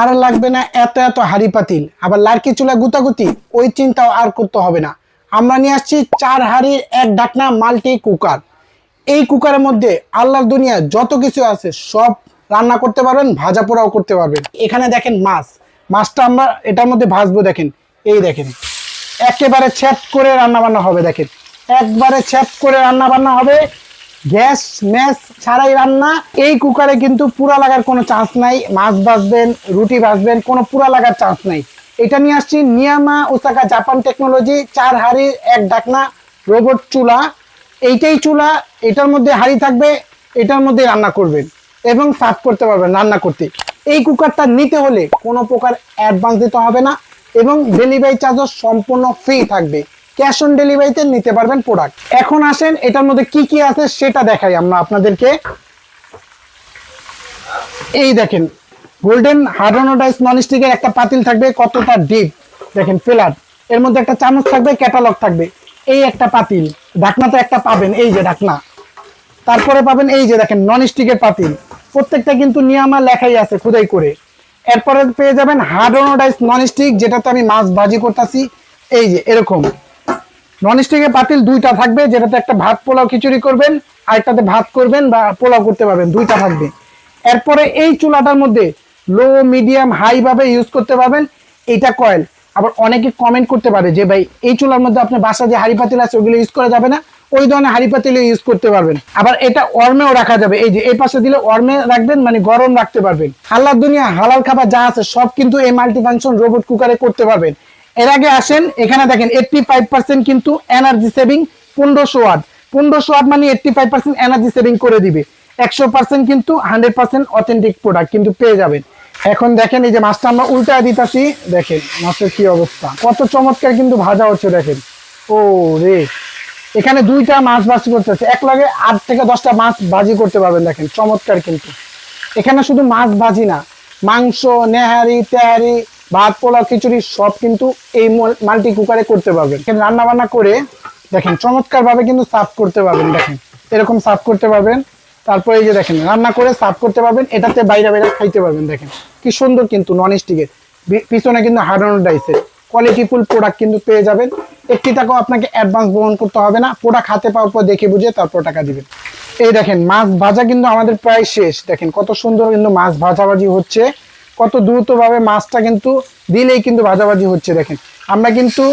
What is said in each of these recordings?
আর লাগবে না এত এত হাড়ি পাতিল। আবার লার্কি চুলা গুতাগুতি, ওই চিন্তাও আর করতে হবে না। আমরা নিয়ে আসছি চার হাড়ির এক ডাকনা মাল্টি কুকার। এই কুকারের মধ্যে আল্লাহর দুনিয়া যত কিছু আছে সব রান্না করতে পারবেন, ভাজা পোড়াও করতে পারবেন। এখানে দেখেন মাছ। মাছটা আমরা এটার মধ্যে ভাজবো দেখেন। এই দেখেন। একেবারে ছেপ করে রান্না বান্না হবে দেখেন। একবারে ছেপ করে রান্না বান্না হবে। গ্যাস ম্যাস ছাড়াই রান্না। এই কুকারে কিন্তু পুরা লাগার কোনো চান্স নাই। মাছ ভাজবেন, রুটি ভাজবেন, কোনো পুরা লাগার চান্স নাই। এটা নিয়ে আসছি নিয়ামা ওসাকা জাপান টেকনোলজি, চার হাড়ি এক ডাকনা রোবট চুলা। এইটাই চুলা, এটার মধ্যে হাড়ি থাকবে, এটার মধ্যে রান্না করবেন এবং সার্ভ করতে পারবেন রান্না করতে। এই কুকারটা নিতে হলে কোনো প্রকার অ্যাডভান্স দিতে হবে না এবং ডেলিভারি চার্জও সম্পূর্ণ ফ্রি থাকবে। ক্যাশ অন ডেলিভারিতে নিতে পারবেন প্রোডাক্ট। এখন আসেন, এটার মধ্যে কি কি আছে সেটা দেখাই আমরা আপনাদেরকে। এই দেখেন গোল্ডেন হার্ডোনোডাইস নন স্টিকের একটা পাতিল থাকবে, কতটা ডিপ দেখেন ফিলার এর মধ্যে একটা চামচ থাকবে ক্যাটালগ থাকবে। এই একটা পাতিল, ঢাকনা তো একটা পাবেন, এই যে ঢাকনা। তারপরে পাবেন এই যে দেখেন নন স্টিকের পাতিল। প্রত্যেকটা কিন্তু নিয়ামা লেখাই আছে, খুদাই করে। এরপরে পেয়ে যাবেন হার্ডোনোডাইস নন স্টিক যেটাতে আমি মাছ ভাজি করতেছি। এই যে, এরকম। নন স্টিকের পাতিল দুইটা থাকবে, যেটাতে একটা ভাত পোলাও খিচুড়ি করবেন আর একটাতে ভাত করবেন বা পোলাও করতে পারবেন, দুইটা থাকবে। এরপরে এই চুলাটার মধ্যে লো মিডিয়াম হাই ভাবে ইউজ করতে পারবেন, এটা কয়েল আবার অনেকে কমেন্ট করতে পারে যে, ভাই, এই চুলার মধ্যে আপনার বাসা যে হাড়ি পাতিল আছে, ওগুলো ইউজ করা যাবে না? ওই ধরনের হাড়ি পাতিল ইউজ করতে পারবেন। আবার এটা অর্মেও রাখা যাবে। এই যে, এই পাশে দিলে অর্মে রাখবেন মানে গরম রাখতে পারবেন। আল্লাহ দুনিয়া, হালাল খাবার যা আছে, সব কিন্তু এই মাল্টি ফাংশন রোবট কুকারে করতে পারবেন। এর আগে আসেন, এখানে দেখেন এইটটি ফাইভ পার্সেন্ট কিন্তু এনার্জি সেভিং পনেরোশো ওয়াট। পনেরোশো ওয়াট মানে eighty five percent energy saving করে দিবে। একশো পার্সেন্ট কিন্তু হান্ড্রেড পার্সেন্ট অথেন্টিক প্রোডাক্ট কিন্তু পেয়ে যাবেন। এখন দেখেন এই যে মাছটা আমরা উল্টা দিতেছি, দেখেন মাছের কি অবস্থা। কত চমৎকার কিন্তু ভাজা হচ্ছে, দেখেন। ও রে। এখানে দুইটা মাছ ভাজি করতেছে এক লাগে আট থেকে দশটা মাছ ভাজি করতে পারবেন, দেখেন। চমৎকার কিন্তু। এখানে শুধু মাছ ভাজি না, মাংস, নেহারি, তেহারি ভাত, পোলাও, খিচুড়ি সব কিন্তু এই মাল্টি কুকারে করতে পারবেন। রান্না বান্না করে দেখেন চমৎকার ভাবে কিন্তু সাফ করতে পারবেন, দেখেন। এরকম সাফ করতে পারবেন। তারপরে এই যে দেখেন, রান্না করে সাফ করতে পারবেন, এটাতে বাইরে বাইরে খাইতে পারবেন, দেখেন। কি সুন্দর কিন্তু নন স্টিকের পিছনে কিন্তু হার্ডন ডাইসের কোয়ালিটিফুল প্রোডাক্ট কিন্তু পেয়ে যাবেন। একটি টাকাও আপনাকে অ্যাডভান্স বহন করতে হবে না। প্রোডাক্ট হাতে পাওয়ার পর দেখে বুঝে তারপর টাকা দিবেন। এই দেখেন, মাছ ভাজা কিন্তু আমাদের প্রায় শেষ। দেখেন, কত সুন্দর কিন্তু মাছ ভাজাভাজি হচ্ছে। কত দ্রুতভাবে মাছটা কিন্তু দিলেই কিন্তু ভাজাভাজি হচ্ছে, দেখেন। আমরা কিন্তু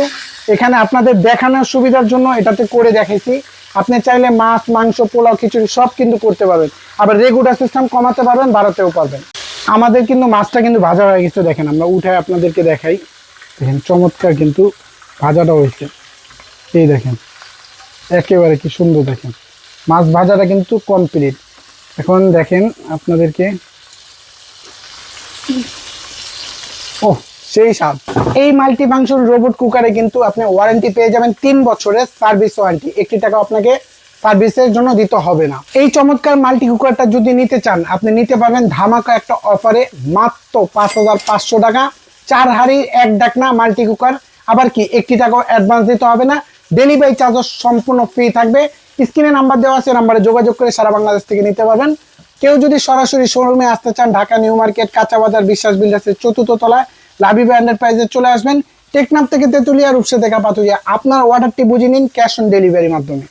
এখানে আপনাদের দেখানোর সুবিধার জন্য এটাতে করে দেখাইছি। আপনি চাইলে মাছ, মাংস, পোলাও, খিচুড়ি সব কিন্তু করতে পারবেন। আবার রেগুলার সিস্টেম কমাতে পারবেন, বাড়াতেও পারবেন। আমাদের কিন্তু মাছটা কিন্তু ভাজা হয়ে গেছে, দেখেন। আমরা উঠে আপনাদেরকে দেখাই। দেখেন, চমৎকার কিন্তু ভাজাটা হয়েছে। এই দেখেন, একেবারে কি সুন্দর দেখেন। মাছ ভাজাটা কিন্তু কমপ্লিট এখন দেখেন আপনাদেরকে ও সেই স্বাদ। এই মাল্টি ফাংশন রোবট কুকারে কিন্তু আপনি ওয়ারেন্টি পেয়ে যাবেন তিন বছরের সার্ভিস ওয়ারেন্টি একটি টাকা আপনাকে সার্ভিসের জন্য দিতে হবে না। এই চমৎকার মাল্টি কুকারটা যদি নিতে চান, আপনি নিতে পারবেন ধামাকা একটা অফারে মাত্র পাঁচ হাজার পাঁচশো টাকা। চার হাড়ি, এক ডাকনা মাল্টি কুকার। আবার কি, একটি টাকাও অ্যাডভান্স দিতে হবে না। ডেলিভারি চার্জও সম্পূর্ণ ফ্রি থাকবে। স্ক্রিনে নাম্বার দেওয়া আছে নাম্বারে যোগাযোগ করে সারা বাংলাদেশ থেকে নিতে পারবেন। কেউ যদি সরাসরি শোরুমে আসতে চান, ঢাকা নিউ মার্কেট, কাঁচা বাজার, বিশ্বাস বিল্ডার্সের চতুর্থ তলায় লাভি এন্টারপ্রাইজে প্রাইজে চলে আসবেন। টেকনাফ থেকে তেতুলিয়া রূপসে দেখা পাতুলিয়া আপনার অর্ডারটি বুঝে নিন ক্যাশ অন ডেলিভারির মাধ্যমে।